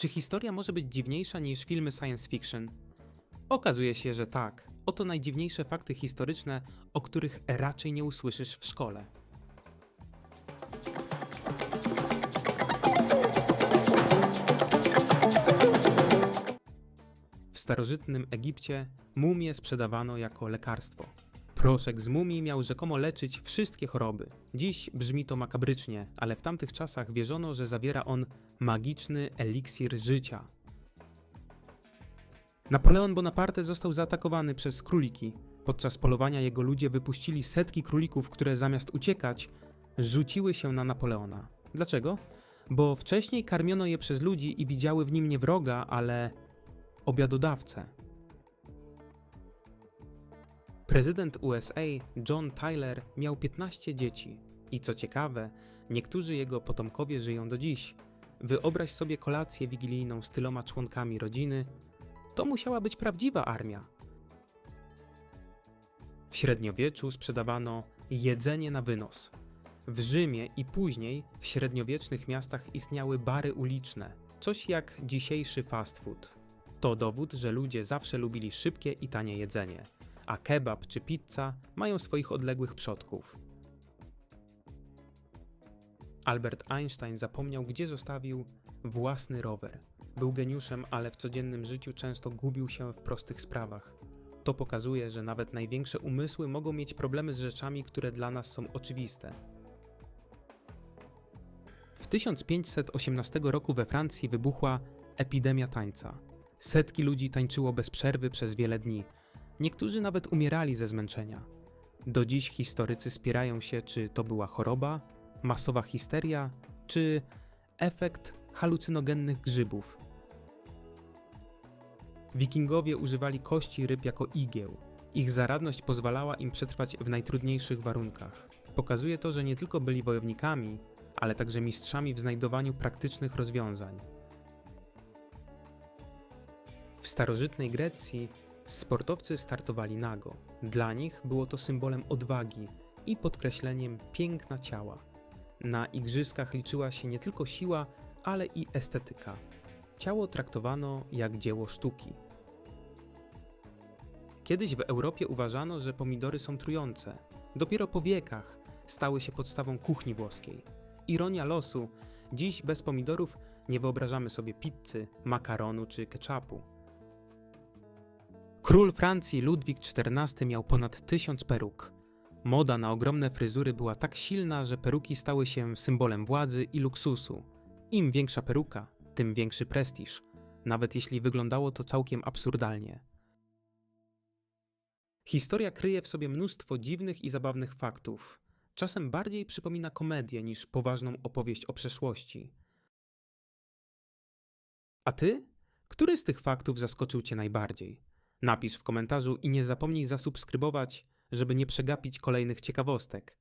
Czy historia może być dziwniejsza niż filmy science fiction? Okazuje się, że tak. Oto najdziwniejsze fakty historyczne, o których raczej nie usłyszysz w szkole. W starożytnym Egipcie mumie sprzedawano jako lekarstwo. Proszek z mumii miał rzekomo leczyć wszystkie choroby. Dziś brzmi to makabrycznie, ale w tamtych czasach wierzono, że zawiera on magiczny eliksir życia. Napoleon Bonaparte został zaatakowany przez króliki. Podczas polowania jego ludzie wypuścili setki królików, które zamiast uciekać, rzuciły się na Napoleona. Dlaczego? Bo wcześniej karmiono je przez ludzi i widziały w nim nie wroga, ale obiadodawcę. Prezydent USA John Tyler miał 15 dzieci i co ciekawe, niektórzy jego potomkowie żyją do dziś. Wyobraź sobie kolację wigilijną z tyloma członkami rodziny. To musiała być prawdziwa armia. W średniowieczu sprzedawano jedzenie na wynos. W Rzymie i później w średniowiecznych miastach istniały bary uliczne, coś jak dzisiejszy fast food. To dowód, że ludzie zawsze lubili szybkie i tanie jedzenie, a kebab czy pizza mają swoich odległych przodków. Albert Einstein zapomniał, gdzie zostawił własny rower. Był geniuszem, ale w codziennym życiu często gubił się w prostych sprawach. To pokazuje, że nawet największe umysły mogą mieć problemy z rzeczami, które dla nas są oczywiste. W 1518 roku we Francji wybuchła epidemia tańca. Setki ludzi tańczyło bez przerwy przez wiele dni. Niektórzy nawet umierali ze zmęczenia. Do dziś historycy spierają się, czy to była choroba, masowa histeria, czy efekt halucynogennych grzybów. Wikingowie używali kości ryb jako igieł. Ich zaradność pozwalała im przetrwać w najtrudniejszych warunkach. Pokazuje to, że nie tylko byli wojownikami, ale także mistrzami w znajdowaniu praktycznych rozwiązań. W starożytnej Grecji sportowcy startowali nago. Dla nich było to symbolem odwagi i podkreśleniem piękna ciała. Na igrzyskach liczyła się nie tylko siła, ale i estetyka. Ciało traktowano jak dzieło sztuki. Kiedyś w Europie uważano, że pomidory są trujące. Dopiero po wiekach stały się podstawą kuchni włoskiej. Ironia losu, dziś bez pomidorów nie wyobrażamy sobie pizzy, makaronu czy ketchupu. Król Francji Ludwik XIV miał ponad tysiąc peruk. Moda na ogromne fryzury była tak silna, że peruki stały się symbolem władzy i luksusu. Im większa peruka, tym większy prestiż, nawet jeśli wyglądało to całkiem absurdalnie. Historia kryje w sobie mnóstwo dziwnych i zabawnych faktów. Czasem bardziej przypomina komedię niż poważną opowieść o przeszłości. A ty? Który z tych faktów zaskoczył cię najbardziej? Napisz w komentarzu i nie zapomnij zasubskrybować, żeby nie przegapić kolejnych ciekawostek.